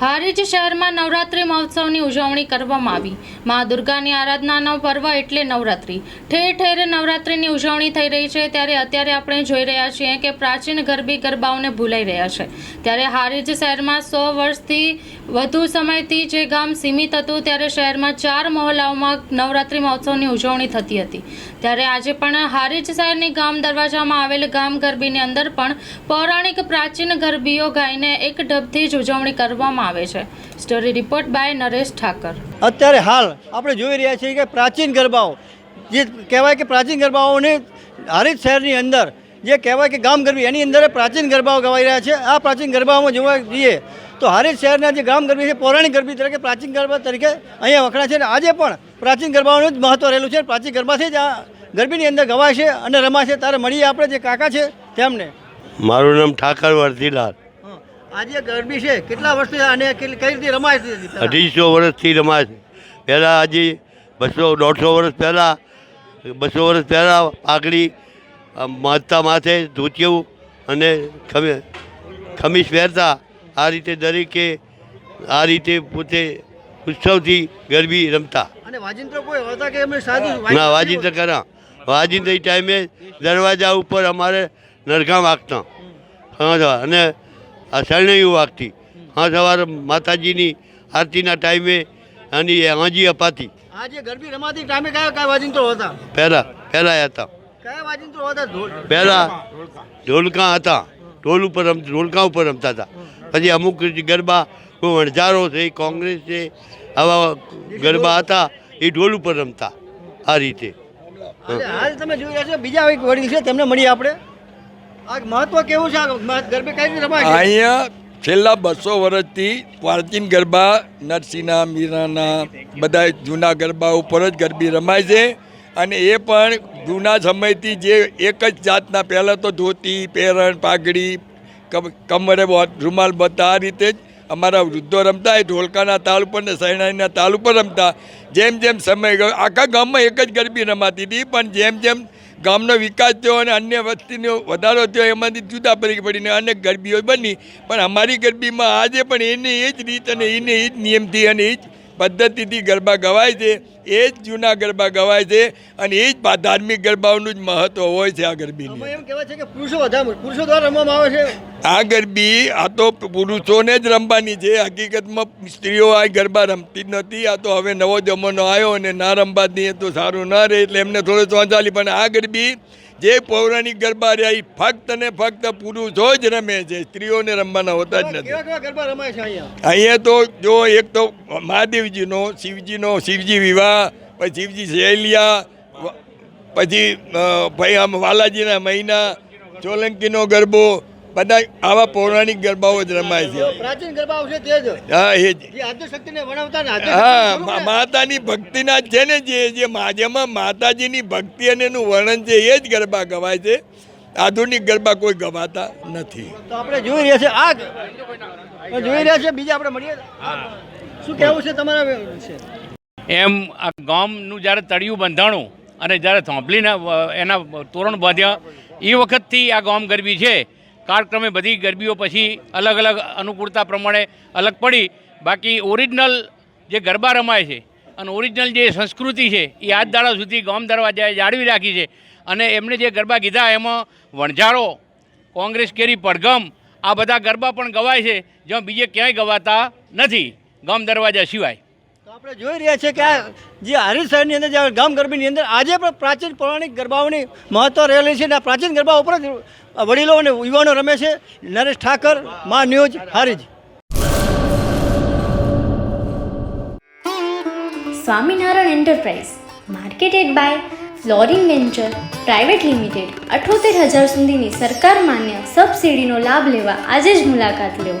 હારીજ શહેરમાં નવરાત્રિ મહોત્સવની ઉજવણી કરવામાં આવી. મા દુર્ગાની આરાધનાનો પર્વ એટલે નવરાત્રિ. ઠેર ઠેર નવરાત્રિની ઉજવણી થઈ રહી છે ત્યારે અત્યારે આપણે જોઈ રહ્યા છીએ કે પ્રાચીન ગરબી ગરબાઓને ભૂલાઈ રહ્યા છે. ત્યારે હારીજ શહેરમાં સો વર્ષથી વધુ સમયથી જે ગામ સીમિત હતું ત્યારે શહેરમાં ચાર મહોલ્લાઓમાં નવરાત્રિ મહોત્સવની ઉજવણી થતી હતી. ત્યારે આજે પણ હારીજ શહેરની ગામ દરવાજામાં આવેલ ગામ ગરબીની અંદર પણ પૌરાણિક પ્રાચીન ગરબીઓ ગાઈને એક ઢબથી જ ઉજવણી કરવામાં આવે છે. Story report by Naresh Thakar અત્યારે હાલ આપણે જોઈ રહ્યા છીએ કે પ્રાચીન ગરબાઓ જે કહેવાય કે પ્રાચીન ગરબાઓને હરિત શહેરની અંદર જે કહેવાય કે ગામ ગરબી એની અંદર પ્રાચીન ગરબાઓ ગવાઈ રહ્યા છે. આ પ્રાચીન ગરબાઓમાં જોવા જઈએ તો હરિત શહેરના જે ગામ ગરબી છે પૌરાણિક ગરબી તરીકે પ્રાચીન ગરબા તરીકે અહીંયા વખણાય છે. અને આજે પણ પ્રાચીન ગરબાઓનું જ મહત્ત્વ રહેલું છે. પ્રાચીન ગરબાથી જ આ ગરબીની અંદર ગવાય છે અને રમાશે છે. ત્યારે મળીએ આપણે જે કાકા છે તેમને મારું નામ ઠાકર વર્ધીલાલ. આ ગરબી છે કેટલા વર્ષથી અને કઈ રીતે રમાય છે અઢીસો વર્ષથી રમાય છે. પહેલાં હજી બસો દોઢસો વર્ષ પહેલાં બસો વર્ષ પહેલાં પાઘડી માથતા માથે ધોતિયું અને ખમી ખમીસ પહેરતા આ રીતે દરેકે આ રીતે પોતે ઉત્સવથી ગરબી રમતા. અને વાજિંત્રો કોઈ હતા કે એમને સાદું ના વાજિંત્ર કરા વાજિંત્ર ટાઈમે દરવાજા ઉપર અમારે નરઘા વાગતા. અને આ શરણૈયું વાગતી હા સવારે માતાજીની આરતીના ટાઈમે અને હાજી અપાતી. આ ગરબી રમાતી ટાઈમે કયા કયા વાજિંત્રો હતા? પહેલાં પહેલાં હતા. કયા વાજિંત્રો હતા? ઢોલ. પહેલાં ઢોલકા હતા. ઢોલ ઉપર રમ ઢોલકા ઉપર રમતા હતા. પછી અમુક ગરબા કોઈ વણઝારો છે કોંગ્રેસ છે આવા ગરબા હતા એ ઢોલ ઉપર રમતા આ રીતે. હાલ તમે જોઈ રહ્યા છો બીજા એક વડીલ છે તેમને મળીએ આપણે. અહીંયા છેલ્લા બસો વર્ષથી પ્રાચીન ગરબા, નરસિંહના, મીરાના બધા જૂના ગરબા ઉપર જ ગરબી રમાય છે. અને એ પણ જૂના સમયથી જે એક જ જાતના, પહેલાં તો ધોતી, પહેરણ, પાઘડી કમરે રૂમાલ બધા આ રીતે જ અમારા વૃદ્ધો રમતા. એ ઢોલકાના તાલ ઉપર ને સૈણાઈના તાલ ઉપર રમતા. જેમ જેમ સમય ગયો આખા ગામમાં એક જ ગરબી રમાતી હતી, પણ જેમ જેમ ગામનો વિકાસ થયો અને અન્ય વસ્તીનો વધારો થયો, એમાંથી જુદા પડી પડીને અનેક ગરબીઓ બની. પણ અમારી ગરબીમાં આજે પણ એને એ જ રીત અને એને એ જ નિયમથી અને એ જ પદ્ધતિથી ગરબા ગવાય છે. એ જ જૂના ગરબા ગવાય છે અને એ જ ધાર્મિક ગરબાઓનું જ મહત્વ હોય છે આ ગરબીની એમ કહેવાય છે કે પુરુષો વધારે પુરુષો દ્વારા રમવામાં આવે છે. આ ગરબી આ તો પુરુષોને જ રમવાની છે. હકીકતમાં સ્ત્રીઓ આ ગરબા રમતી જ નથી. આ તો હવે નવો જમાનો આવ્યો અને ના રમવા દઈએ તો સારું ન રહે એટલે એમને થોડો ચોંચાલી પણ આ ગરબી જે પૌરાણિક ગરબા રહ્યા એ ફક્ત ને ફક્ત પુરુષો જ રમે છે. સ્ત્રીઓને રમવાના હોતા જ નથી. અહીંયા? તો જો એક તો મહાદેવજીનો શિવજીનો શિવજી વિવાહ પછી શિવજી શૈલિયા પછી ભાઈ આમ વાલાજીના મહિના ચોલંકીનો ગરબો બધા આવા પૌરાણિક ગરબાઓ જ રમાય છે. પ્રાચીન ગરબાઓ છે તે જ. હા એ જ. આદ્યશક્તિને વણાવતા ને હા માતાની ભક્તિના છે ને જે જે જેમાં માતાજીની ભક્તિ અને એનું વર્ણન છે એ જ ગરબા ગવાય છે. આધુનિક ગરબા કોઈ ગવાતા નથી. તો આપણે જોઈ રહ્યા છે આ જોઈ રહ્યા છે બીજા આપણે મળીએ. શું કહેવું છે તમારા એમ આ ગામનું જ્યારે તળિયું બંધાણું અને જ્યારે થોંભલીને એના તોરણ બાંધ્યા એ વખતથી આ ગામ ગરબી છે. કાળક્રમે બધી ગરબીઓ પછી અલગ અલગ અનુકૂળતા પ્રમાણે અલગ પડી. બાકી ઓરિજિનલ જે ગરબા રમાય છે અને ઓરિજિનલ જે સંસ્કૃતિ છે એ આજ દાડા સુધી ગામ દરવાજાએ જાળવી રાખી છે. અને એમણે જે ગરબા કીધા એમાં વણઝારો, કોંગ્રેસ કેરી પડઘમ, આ બધા ગરબા પણ ગવાય છે, જ્યાં બીજે ક્યાંય ગવાતા નથી ગામ દરવાજા સિવાય. આપણે જોઈ રહ્યા છે કે આ જે હારીજ શહેરની અંદર જે ગામ ગરબીની અંદર આજે પણ પ્રાચીન પૌરાણિક ગરબાઓની મહત્વ રહેલી છે અને આ પ્રાચીન ગરબા ઉપર જ વડીલો અને યુવાનો રમે છે. Naresh Thakar, Maa news Harij. Swaminarayan enterprise, marketed by flooring venture, private limited, અઠોતેર હજાર સુધીની સરકાર માન્ય સબસિડીનો લાભ લેવા આજે જ મુલાકાત લો.